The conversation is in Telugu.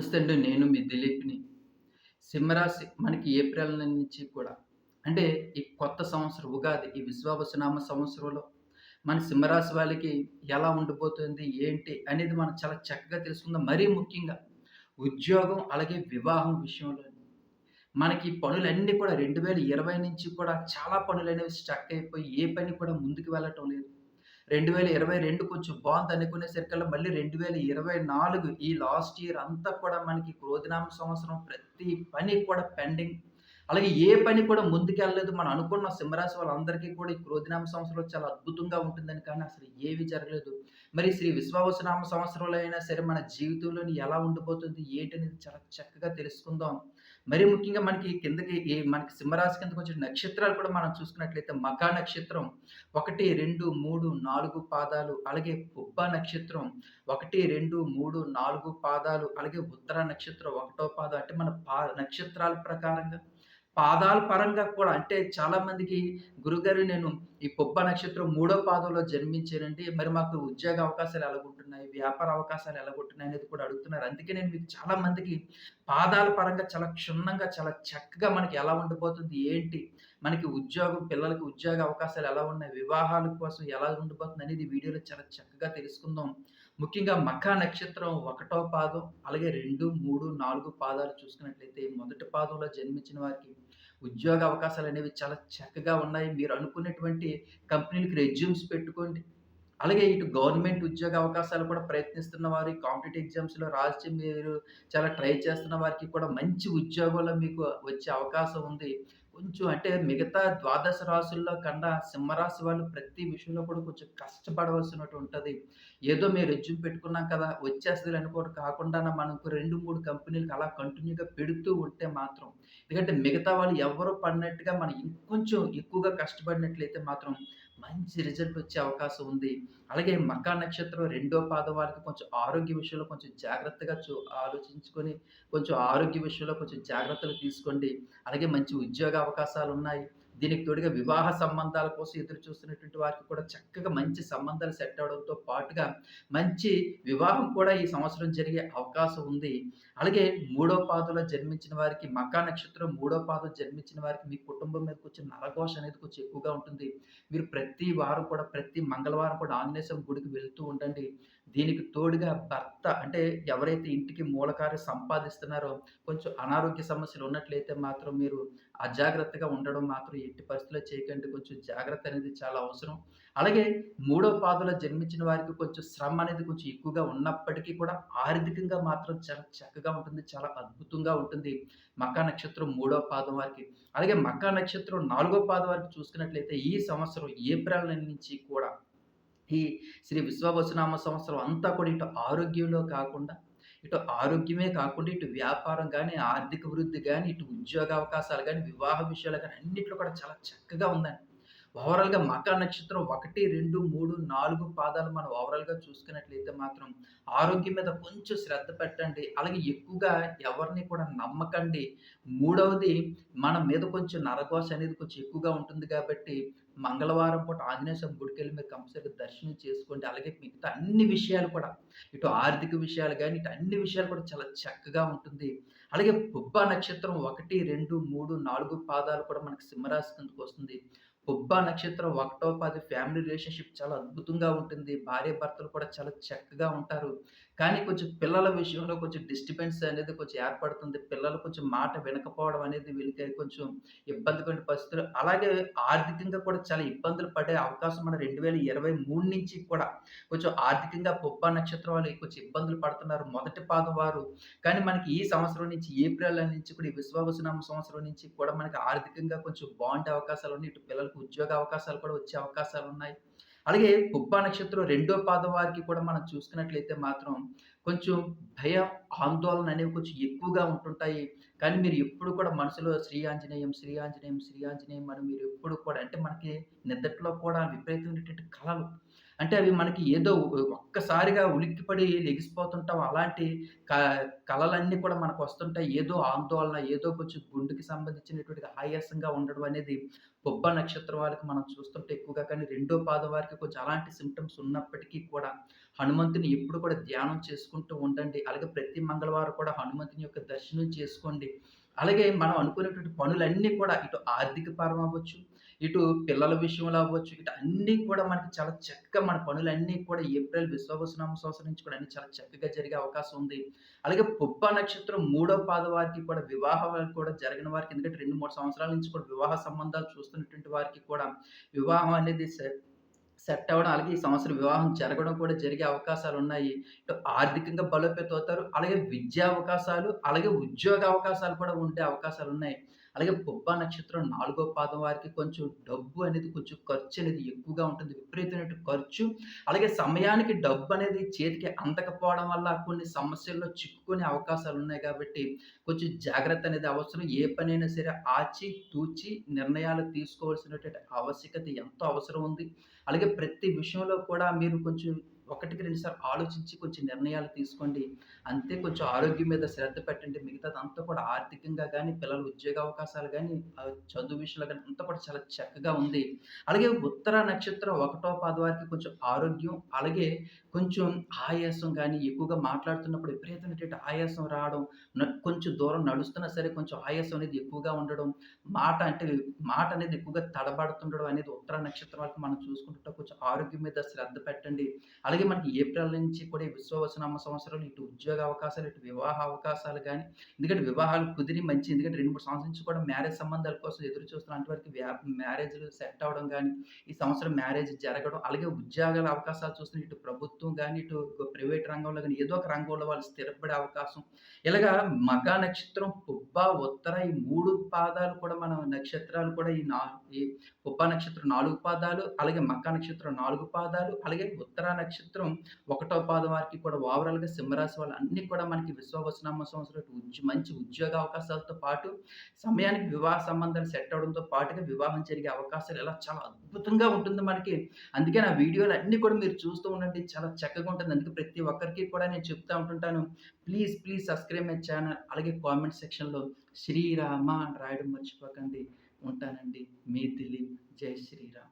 నమస్తే అండి. నేను మీ దిలీప్‌ని. సింహరాశి మనకి ఏప్రిల్ నుంచి కూడా అంటే ఈ కొత్త సంవత్సరం ఉగాది ఈ విశ్వావసనామ సంవత్సరంలో మన సింహరాశి వాళ్ళకి ఎలా ఉండిపోతుంది, ఏంటి అనేది మనం చాలా చక్కగా తెలుసుకుందాం. మరీ ముఖ్యంగా ఉద్యోగం అలాగే వివాహం విషయంలో మనకి ఈ పనులన్నీ కూడా 2020 నుంచి కూడా చాలా పనులు అనేవి స్టక్ అయిపోయి ఏ పని కూడా ముందుకు వెళ్ళటం లేదు. 2022 కొంచెం బాగుంది అనుకునేసరికల్లా మళ్ళీ 2024 ఈ లాస్ట్ ఇయర్ అంతా కూడా మనకి క్రోధినామ సంవత్సరం ప్రతి పని కూడా పెండింగ్. అలాగే ఏ పని కూడా ముందుకెళ్ళలేదు. మనం అనుకున్న సింహరాశి వాళ్ళందరికీ కూడా ఈ క్రోధినామ సంవత్సరం చాలా అద్భుతంగా ఉంటుందని కానీ అసలు ఏవి జరగలేదు. మరి శ్రీ విశ్వావసనామ సంవత్సరంలో అయినా సరే మన జీవితంలోని ఎలా ఉండిపోతుంది ఏంటనేది చాలా చక్కగా తెలుసుకుందాం. మరి ముఖ్యంగా మనకి కిందకి ఈ మనకి సింహరాశి కిందకొచ్చే నక్షత్రాలు కూడా మనం చూసుకున్నట్లయితే మఖా నక్షత్రం 1, 2, 3, 4 పాదాలు. అలాగే పుబ్బ నక్షత్రం 1, 2, 3, 4 పాదాలు. అలాగే ఉత్తర నక్షత్రం ఒకటో పాదం. అంటే మన పా నక్షత్రాల ప్రకారంగా పాదాల పరంగా కూడా అంటే చాలా మందికి గురుగారు నేను ఈ పొబ్బ నక్షత్రం మూడో పాదంలో జన్మించానండి. మరి మాకు ఉద్యోగ అవకాశాలు ఎలాగుంటున్నాయి? వ్యాపార అవకాశాలు ఎలాగుంటున్నాయి? అనేది కూడా అడుగుతున్నారు. అందుకే నేను మీకు చాలా మందికి పాదాల పరంగా చాలా క్షుణ్ణంగా చాలా చక్కగా మనకి ఎలా ఉండిపోతుంది? ఏంటి? మనకి ఉద్యోగం పిల్లలకి ఉద్యోగ అవకాశాలు ఎలా ఉన్నాయి? వివాహాల కోసం ఎలా ఉండిపోతుంది? అనేది వీడియోలో చాలా చక్కగా తెలుసుకుందాం. ముఖ్యంగా మఖా నక్షత్రం ఒకటో పాదం, అలాగే 2, 3, 4 పాదాలు చూసుకున్నట్లయితే మొదటి పాదంలో జన్మించిన వారికి ఉద్యోగ అవకాశాలు అనేవి చాలా చక్కగా ఉన్నాయి. మీరు అనుకున్నటువంటి కంపెనీలకు రెజ్యూమ్స్ పెట్టుకోండి. అలాగే ఇటు గవర్నమెంట్ ఉద్యోగ అవకాశాలు కూడా ప్రయత్నిస్తున్న వారి కాంపిటేటివ్ ఎగ్జామ్స్‌లో రాసి మీరు చాలా ట్రై చేస్తున్న వారికి కూడా మంచి ఉద్యోగంలో మీకు వచ్చే అవకాశం ఉంది. కొంచెం అంటే మిగతా ద్వాదశ రాశుల్లో కన్నా సింహరాశి వాళ్ళు ప్రతి విషయంలో కూడా కొంచెం కష్టపడవలసినట్టు ఉంటుంది ఏదో మేము రెజ్యూమ్ పెట్టుకున్నాం కదా! వచ్చేస్తుంది అనుకోవడం కాకుండా మనం రెండు మూడు కంపెనీలకు అలా కంటిన్యూగా పెడుతూ ఉంటే మాత్రం ఎందుకంటే మిగతా వాళ్ళు ఎవరు పడినట్టుగా మనం ఇంకొంచెం ఎక్కువగా కష్టపడినట్లయితే మాత్రం మంచి రిజల్ట్ వచ్చే అవకాశం ఉంది. అలాగే మకా నక్షత్రం రెండో పాదం వారికి కొంచెం ఆరోగ్య విషయంలో కొంచెం జాగ్రత్తగా చూ ఆలోచించుకొని కొంచెం ఆరోగ్య విషయంలో కొంచెం జాగ్రత్తలు తీసుకోండి. అలాగే మంచి ఉద్యోగ అవకాశాలు ఉన్నాయి దీనికి తోడుగా వివాహ సంబంధాల కోసం ఎదురు చూస్తున్నటువంటి వారికి కూడా చక్కగా మంచి సంబంధాలు సెట్ అవ్వడంతో పాటుగా మంచి వివాహం కూడా ఈ సంవత్సరం జరిగే అవకాశం ఉంది. అలాగే మూడో పాదంలో జన్మించిన వారికి మకా నక్షత్రం మూడో పాదం జన్మించిన వారికి మీ కుటుంబం మీద కొంచెం నరఘోష అనేది కొంచెం ఎక్కువగా ఉంటుంది. మీరు ప్రతి వారం కూడా ప్రతి మంగళవారం కూడా ఆంజనేయ గుడికి వెళ్తూ ఉండండి. దీనికి తోడుగా భర్త అంటే ఎవరైతే ఇంటికి మూలకారి సంపాదిస్తున్నారో కొంచెం అనారోగ్య సమస్యలు ఉన్నట్లయితే మాత్రం మీరు అజాగ్రత్తగా ఉండడం మాత్రం ఎట్టి పరిస్థితిలో చేయకండి. కొంచెం జాగ్రత్త అనేది చాలా అవసరం. అలాగే మూడో పాదలో జన్మించిన వారికి కొంచెం శ్రమ అనేది కొంచెం ఎక్కువగా ఉన్నప్పటికీ కూడా ఆర్థికంగా మాత్రం చాలా చక్కగా ఉంటుంది. చాలా అద్భుతంగా ఉంటుంది. మకా నక్షత్రం మూడో పాదం వారికి. అలాగే మకా నక్షత్రం నాలుగో పాదం వారికి చూసుకున్నట్లయితే ఈ సంవత్సరం ఏప్రిల్ నెల నుంచి కూడా ఈ శ్రీ విశ్వవసునామ సంవత్సరం అంతా కూడా ఇటు ఆరోగ్యంలో కాకుండా ఇటు ఆరోగ్యమే కాకుండా ఇటు వ్యాపారం కానీ ఆర్థిక వృద్ధి కానీ ఇటు ఉద్యోగ అవకాశాలు కానీ వివాహ విషయాలు కానీ అన్నింటిలో కూడా చాలా చక్కగా ఉందండి. ఓవరాల్‌గా మకా నక్షత్రం 1, 2, 3, 4 పాదాలు మనం ఓవరాల్‌గా చూసుకున్నట్లయితే మాత్రం ఆరోగ్యం మీద కొంచెం శ్రద్ధ పెట్టండి. అలాగే ఎక్కువగా ఎవరిని కూడా నమ్మకండి. మూడవది మన మీద కొంచెం నరఘోష అనేది కొంచెం ఎక్కువగా ఉంటుంది కాబట్టి మంగళవారం పూట ఆంజనేయ స్వామి గుడికెళ్ళి మీరు కంపల్సరీగా దర్శనం చేసుకోండి. అలాగే మిగతా అన్ని విషయాలు కూడా ఇటు ఆర్థిక విషయాలు కానీ ఇటు అన్ని విషయాలు కూడా చాలా చక్కగా ఉంటుంది. అలాగే పుబ్బ నక్షత్రం 1, 2, 3, 4 పాదాలు కూడా మనకి సింహరాశి కిందకొస్తుంది. పుబ్బ నక్షత్రం ఒకటో పాది ఫ్యామిలీ రిలేషన్‌షిప్ చాలా అద్భుతంగా ఉంటుంది. భార్యాభర్తలు కూడా చాలా చక్కగా ఉంటారు. కానీ కొంచెం పిల్లల విషయంలో కొంచెం డిస్టర్బెన్స్ అనేది కొంచెం ఏర్పడుతుంది. పిల్లలు కొంచెం మాట వినకపోవడం అనేది వీళ్ళకి కొంచెం ఇబ్బందికరమైన పరిస్థితులు. అలాగే ఆర్థికంగా కూడా చాలా ఇబ్బందులు పడే అవకాశం మన 2023 నుంచి కూడా కొంచెం ఆర్థికంగా పుబ్బ నక్షత్రం వాళ్ళు కొంచెం ఇబ్బందులు పడుతున్నారు. మొదటి పాదం వారు. కానీ మనకి ఈ సంవత్సరం నుంచి ఏప్రిల్ నుంచి కూడా ఈ విశ్వవసునామ సంవత్సరం నుంచి కూడా మనకి ఆర్థికంగా కొంచెం బాగుండే అవకాశాలు ఉన్నాయి ఇటు పిల్లలకు ఉద్యోగ అవకాశాలు కూడా వచ్చే అవకాశాలు ఉన్నాయి అలాగే కుప్ప నక్షత్రం రెండో పాదం వారికి కూడా మనం చూసుకున్నట్లయితే మాత్రం కొంచెం భయం, ఆందోళన అనేవి కొంచెం ఎక్కువగా ఉంటుంటాయి. కానీ మీరు ఎప్పుడు కూడా మనసులో శ్రీ ఆంజనేయం, శ్రీ ఆంజనేయం, శ్రీ ఆంజనేయం అని మీరు ఎప్పుడు కూడా అంటే మనకి నిద్రలో కూడా విపరీతమైనటువంటి కళలు అంటే అవి మనకి ఏదో ఒక్కసారిగా ఉలిక్కిపడి లెగిసిపోతుంటాం. అలాంటి క కలలన్నీ కూడా మనకు వస్తుంటాయి ఏదో ఆందోళన, ఏదో కొంచెం గుండెకి సంబంధించినటువంటి ఆయాసంగా ఉండడం అనేది బొబ్బ నక్షత్రం వాళ్ళకి మనం చూస్తుంటే ఎక్కువగా కానీ రెండో పాదం వారికి కొంచెం అలాంటి సిమ్టమ్స్ ఉన్నప్పటికీ కూడా హనుమంతుని ఎప్పుడు కూడా ధ్యానం చేసుకుంటూ ఉండండి. అలాగే ప్రతి మంగళవారం కూడా హనుమంతుని యొక్క దర్శనం చేసుకోండి. అలాగే మనం అనుకునేటువంటి పనులన్నీ కూడా ఇటు ఆర్థిక పరం అవ్వచ్చు, ఇటు పిల్లల విషయంలో అవ్వచ్చు, ఇటు అన్నీ కూడా మనకి చాలా చక్కగా మన పనులన్నీ కూడా ఏప్రిల్ విశ్వావసునామ సంవత్సరం నుంచి కూడా అన్ని చాలా చక్కగా జరిగే అవకాశం ఉంది. అలాగే పుప్ప నక్షత్రం మూడో పాద వారికి కూడా వివాహాలు కూడా జరిగిన వారికి ఎందుకంటే 2, 3 సంవత్సరాల నుంచి కూడా వివాహ సంబంధాలు చూస్తున్నటువంటి వారికి కూడా వివాహం అనేది సెట్ అవ్వడం, అలాగే ఈ సంవత్సరం వివాహం జరగడం కూడా జరిగే అవకాశాలు ఉన్నాయి ఇటు ఆర్థికంగా బలోపేతం అవుతారు. అలాగే విద్యా అవకాశాలు, అలాగే ఉద్యోగ అవకాశాలు కూడా ఉండే అవకాశాలు ఉన్నాయి అలాగే పుబ్బ నక్షత్రం నాలుగో పాదం వారికి కొంచెం డబ్బు అనేది కొంచెం ఖర్చు అనేది ఎక్కువగా ఉంటుంది. విపరీతమైన ఖర్చు, అలాగే సమయానికి డబ్బు అనేది చేతికి అందకపోవడం వల్ల కొన్ని సమస్యల్లో చిక్కుకునే అవకాశాలు ఉన్నాయి కాబట్టి, కొంచెం జాగ్రత్త అనేది అవసరం. ఏ పనైనా సరే ఆచి తూచి నిర్ణయాలు తీసుకోవాల్సినటువంటి ఆవశ్యకత ఎంతో అవసరం ఉంది. అలాగే ప్రతి విషయంలో కూడా మీరు కొంచెం ఒకటికి రెండుసార్లు ఆలోచించి కొంచెం నిర్ణయాలు తీసుకోండి. అంతే కొంచెం ఆరోగ్యం మీద శ్రద్ధ పెట్టండి. మిగతాదంతా కూడా ఆర్థికంగా కానీ పిల్లల ఉద్యోగ అవకాశాలు కానీ చదువు విషయంలో కానీ అంతా కూడా చాలా చక్కగా ఉంది. అలాగే ఉత్తర నక్షత్రం ఒకటో పాదవారికి కొంచెం ఆరోగ్యం, అలాగే కొంచెం ఆయాసం కానీ ఎక్కువగా మాట్లాడుతున్నప్పుడు విపరీతమైనటువంటి ఆయాసం రావడం, కొంచెం దూరం నడుస్తున్నా సరే కొంచెం ఆయాసం అనేది ఎక్కువగా ఉండడం, మాట అంటే మాట అనేది ఎక్కువగా తడబడుతుండడం అనేది ఉత్తర నక్షత్రం వరకు మనం చూసుకుంటుంటే కొంచెం ఆరోగ్యం మీద శ్రద్ధ పెట్టండి. అలాగే మనకి ఏప్రిల్ నుంచి కూడా ఈ సంవత్సరాలు ఇటు ఉద్యోగ అవకాశాలు, ఇటు వివాహ అవకాశాలు కానీ ఎందుకంటే వివాహాలు కుదిరి మంచి ఎందుకంటే రెండు మూడు సంవత్సరం నుంచి కూడా మ్యారేజ్ సంబంధాల కోసం ఎదురు చూస్తున్నటువంటి వారికి వ్యా మ్యారేజ్‌లు సెట్ అవ్వడం కానీ ఈ సంవత్సరం మ్యారేజ్ జరగడం, అలాగే ఉద్యోగాల అవకాశాలు చూస్తున్న ఇటు ప్రభుత్వం కానీ ఇటు ప్రైవేట్ రంగంలో కానీ ఏదో ఒక రంగంలో వాళ్ళు స్థిరపడే అవకాశం. ఇలాగా మగ నక్షత్రం, పుబ్బ, ఉత్తర ఈ మూడు పాదాలు కూడా మనం నక్షత్రాలు కూడా ఈ నా ఈ పుబ్బ నక్షత్రం నాలుగు పాదాలు, అలాగే మక్క నక్షత్రం నాలుగు పాదాలు, అలాగే ఉత్తర నక్షత్రం ఒకటో పాదం వారికి కూడా ఓవరాల్‌గా సింహరాశి వాళ్ళు అన్నీ కూడా మనకి విశ్వవసనామ సంవత్సరం మంచి ఉద్యోగ అవకాశాలతో పాటు, సమయానికి వివాహ సంబంధాలు సెట్ అవ్వడంతో పాటుగా వివాహం జరిగే అవకాశాలు ఇలా చాలా అద్భుతంగా ఉంటుంది మనకి. అందుకే నా వీడియోలన్నీ కూడా మీరు చూస్తూ ఉండండి. చాలా చక్కగా ఉంటుంది. అందుకే ప్రతి ఒక్కరికి కూడా నేను చెప్తా ఉంటుంటాను. Please, please subscribe my channel. అలాగే కామెంట్ సెక్షన్‌లో శ్రీరామ అని రాయడం మర్చిపోకండి. ఉంటానండి. మీ దిలీప్. జై శ్రీరామ్.